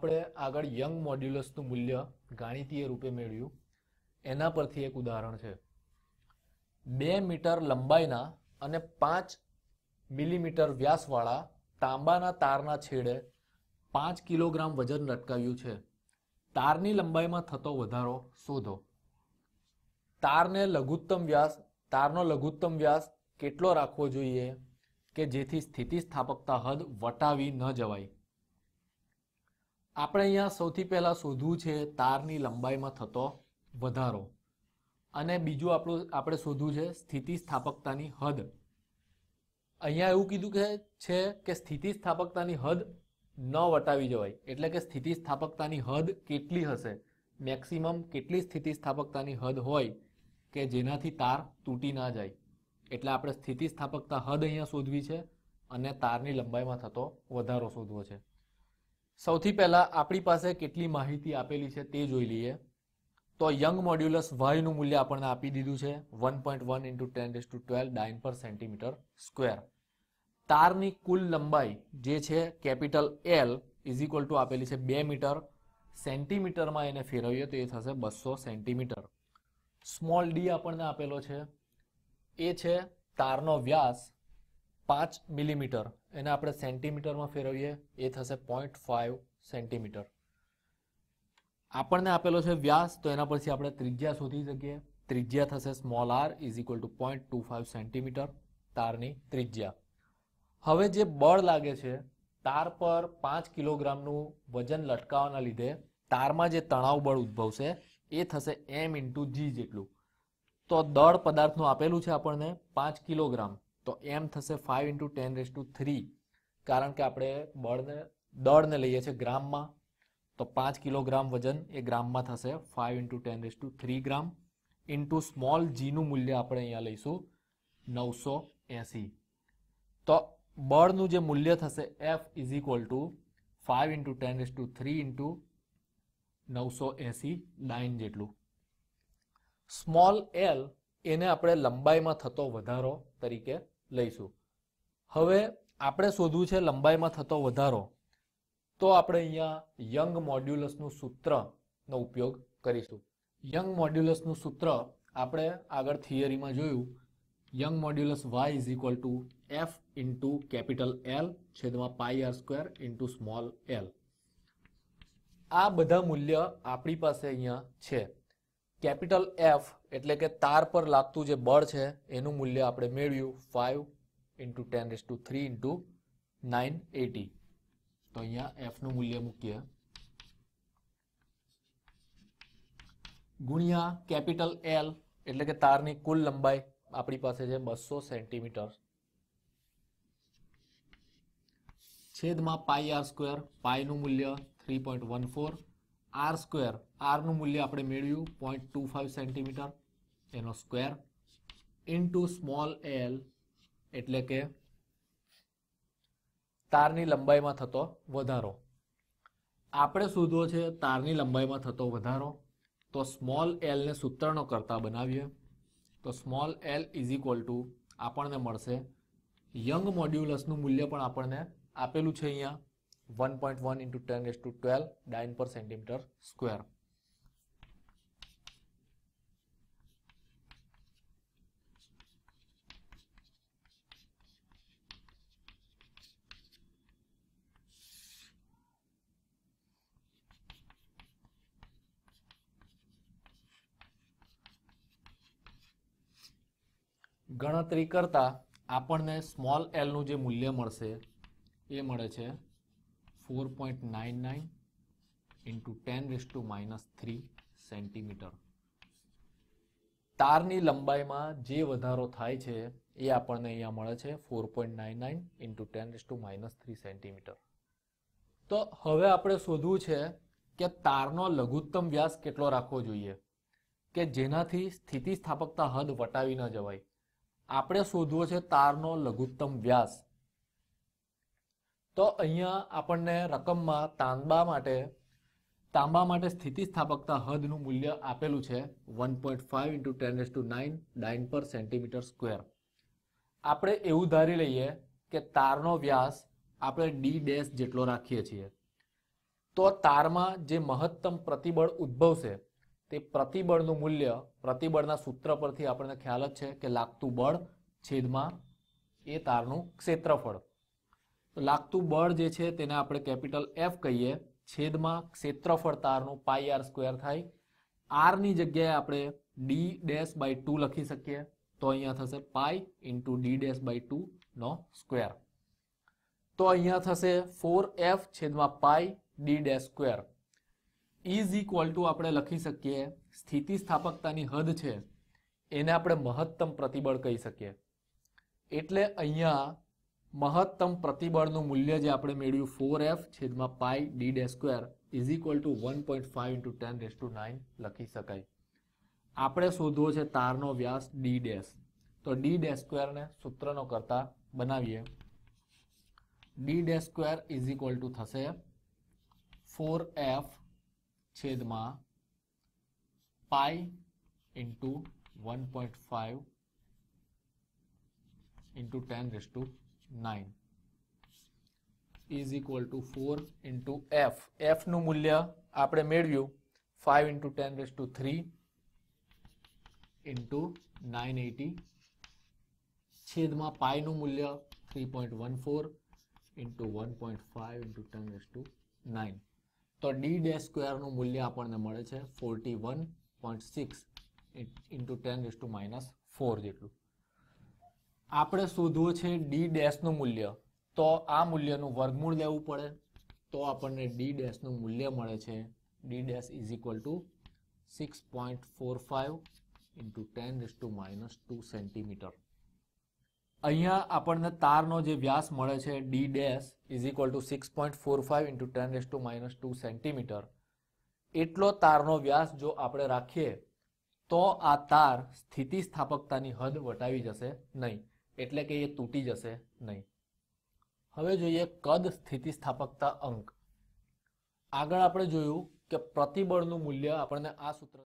આપણે આગળ યંગ મોડ્યુલસનું મૂલ્ય ગાણિતીય રૂપે મેળવ્યું. એના પરથી એક ઉદાહરણ છે. બે મીટર લંબાઈના અને પાંચ મિલીમીટર વ્યાસવાળા તાંબાના તારના છેડે પાંચ કિલોગ્રામ વજન લટકાવ્યું છે. તારની લંબાઈમાં થતો વધારો શોધો. તારને લઘુત્તમ વ્યાસ, તારનો લઘુત્તમ વ્યાસ કેટલો રાખવો જોઈએ કે જેથી સ્થિતિસ્થાપકતા હદ વટાવી ન જવાય? આપણે અહીંયા સૌથી પહેલાં શોધવું છે તારની લંબાઈમાં થતો વધારો. અને બીજું આપણું, આપણે શોધવું છે સ્થિતિસ્થાપકતાની હદ. અહીંયા એવું કીધું કે, છે કે સ્થિતિસ્થાપકતાની હદ ન વટાવી જવાય. એટલે કે સ્થિતિસ્થાપકતાની હદ કેટલી હશે? મેક્સિમમ કેટલી સ્થિતિસ્થાપકતાની હદ હોય કે જેનાથી તાર તૂટી ના જાય? એટલે આપણે સ્થિતિસ્થાપકતા હદ અહીંયા શોધવી છે અને તારની લંબાઈમાં થતો વધારો શોધવો છે. સૌથી પહેલાં આપણી પાસે કેટલી માહિતી આપેલી છે તે જોઈ લઈએ. તો યંગ મોડ્યુલસ વાયનું મૂલ્ય આપણને આપી દીધું છે one point one into ten to twelve dyne પર સેન્ટીમીટર સ્ક્વેર. તારની કુલ લંબાઈ જે છે capital L is equal to આપેલી છે બે મીટર. સેન્ટીમીટરમાં એને ફેરવીએ તો એ થશે બસો સેન્ટીમીટર. સ્મોલ ડી આપણને આપેલો છે. એ છે તારનો વ્યાસ પાંચ મિલીમીટર. એને આપણે સેન્ટીમીટરમાં ફેરવીએ, એ થશે પોઈન્ટ ફાઇવ સેન્ટીમીટર. આપણને આપેલો છે વ્યાસ, તો એના પરથી આપણે ત્રિજ્યા શોધી શકીએ. ત્રિજ્યા થશે small R is equal to point two five centimetre તારની ત્રિજ્યા. હવે જે બળ લાગે છે, તાર પર પાંચ કિલોગ્રામનું વજન લટકાવવાના લીધે તારમાં જે તણાવ બળ ઉદ્ભવશે, એ થશે એમ ઇન્ટુ જી જેટલું. તો દળ પદાર્થનું આપેલું છે આપણને પાંચ કિલોગ્રામ. તો એમ થશે five into ten raise to three કારણ કે આપણે બળને, દળને લઈએ છીએ ગ્રામમાં. તો પાંચ કિલોગ્રામ વજન એ ગ્રામમાં થશે. Five into ten raise to three gram into small જીનું મૂલ્ય આપણે અહીંયા લઈશું નવસો એંસી. તો બળનું જે મૂલ્ય થશે F is equal to five into ten raise to three into નવસો એંસી ડાઇન જેટલું. સ્મોલ એલ એને આપણે લંબાઈમાં થતો વધારો તરીકે લઈશું. હવે આપણે શોધવું છે લંબાઈમાં થતો વધારો. તો આપણે અહીંયા યંગ મોડ્યુલસનું સૂત્રનો ઉપયોગ કરીશું. યંગ મોડ્યુલસનું સૂત્ર આપણે આગળ થિયરીમાં જોયું. Young modulus Y is equal to F into capital L છેદમાં pi R square into small L આ બધા મૂલ્ય આપણી પાસે અહીંયા છે. કેપિટલ એફ એટલે કે તાર પર લાગતું જે બળ છે, એનું મૂલ્ય આપણે મેળવ્યું five into ten raise to three into nine eighty તો અહીંયા એફનું મૂલ્ય મૂકીએ. ગુણ્યા કેપિટલ એલ એટલે કે તારની કુલ લંબાઈ આપણી પાસે છે બસો સેન્ટીમીટર. છેદમાં પાઈ આર સ્ક્વેર પાઈનું મૂલ્ય three point one four R square. આરનું મૂલ્ય આપણે મેળવ્યું પોઈન્ટ ટુ ફાઇવ સેન્ટીમીટર એનો સ્ક્વેર ઇન્ટુ સ્મોલ એલ એટલે કે તારની લંબાઈમાં થતો વધારો. આપણે શોધવો છે તારની લંબાઈમાં થતો વધારો. તો સ્મોલ એલને સૂત્રનો કરતા બનાવીએ. તો small L is equal to આપણને મળશે. યંગ મોડ્યુલસનું મૂલ્ય પણ આપણને આપેલું છે અહીંયા. One into one into ten S to per centimetre square ગણતરી કરતા આપણને સ્મોલ એલનું જે મૂલ્ય મળશે, એ મળે છે four point nine nine into ten raise to minus three centimetre તારની લંબાઈમાં જે વધારો થાય છે, એ આપણને અહીંયા મળે છે four point nine nine into ten raise to minus three centimetre તો હવે આપણે શોધવું છે કે તારનો લઘુત્તમ વ્યાસ કેટલો રાખવો જોઈએ? કે જેનાથી સ્થિતિસ્થાપકતા હદ વટાવી ન જવાય? આપણે શોધવો છે તારનો લઘુત્તમ વ્યાસ. તો અહીંયા આપણને રકમમાં તાંબા માટે તાંબા માટે સ્થિતિસ્થાપકતા હદનું મૂલ્ય આપેલું છે one point five into ten S to nine dyne પર સેન્ટીમીટર સ્ક્વેર. આપણે એવું ધારી લઈએ કે તારનો વ્યાસ આપણે ડી ડેશ જેટલો રાખીએ છીએ. તો તારમાં જે મહત્તમ પ્રતિબળ ઉદ્ભવશે, તે પ્રતિબળનું મૂલ્ય, પ્રતિબળના સૂત્ર પરથી આપણને ખ્યાલ જ છે કે લાગતું બળ છેદમાં એ તારનું ક્ષેત્રફળ. લાગતું બળ જે છે તેને આપણે કેપિટલ એફ કહીએ. છેદમાં ક્ષેત્રફળ તારનું પાઈ આર સ્ક્વેર થાય. આરની જગ્યાએ આપણે ડી ડેશ બાય ટુ લખી શકીએ. તો અહીંયા થશે pi into D dash by two no square તો અહીંયા થશે ફોર એફ છેદમાં pi D dash square is equal to આપણે લખી શકીએ, સ્થિતિસ્થાપકતાની હદ છે. એને આપણે મહત્તમ પ્રતિબળ કહી શકીએ. એટલે અહીંયા મહત્તમ પ્રતિબળનું મૂલ્ય જે આપણે મેળવ્યું ફોર એફ છેદમાં pi D day square is equal to one point five into ten raise to nine લખી શકાય. આપણે શોધવો છે તારનો વ્યાસ ડી ડેશ તો ડી ડે સ્ક્વેરને સૂત્રનો કરતા બનાવીએ. D day square is equal to થશે ફોર એફ છેદમાં pi into one point five into ten raise to nine is equal to four into F એફનું મૂલ્ય આપણે મેળવ્યું five into ten raise to three into nine eighty છેદમાં પાઈનું મૂલ્ય three point one four into one point five into ten raise to nine તો D dash સ્ક્વેરનું મૂલ્ય આપણને મળે છે forty one point six into ten raise to minus four જેટલું. આપણે શોધવું છે ડી ડેશનું મૂલ્ય. તો આ મૂલ્યનું વર્ગમૂળ લેવું પડે. તો આપણને ડી ડેશનું મૂલ્ય મળે છે. D dash is equal to six point four five into ten raise to minus two centimetre અહીંયા આપણને તારનો જે વ્યાસ મળે છે D dash is equal to six point four five into ten raise to minus two centimetre એટલો તારનો વ્યાસ જો આપણે રાખીએ, તો આ તાર સ્થિતિસ્થાપકતાની હદ વટાવી જશે નહીં. એટલે કે એ તૂટી જશે નહીં. હવે જોઈએ કદ સ્થિતિસ્થાપકતા અંક. આગળ આપણે જોયું કે પ્રતિબળનું મૂલ્ય આપણને આ સૂત્ર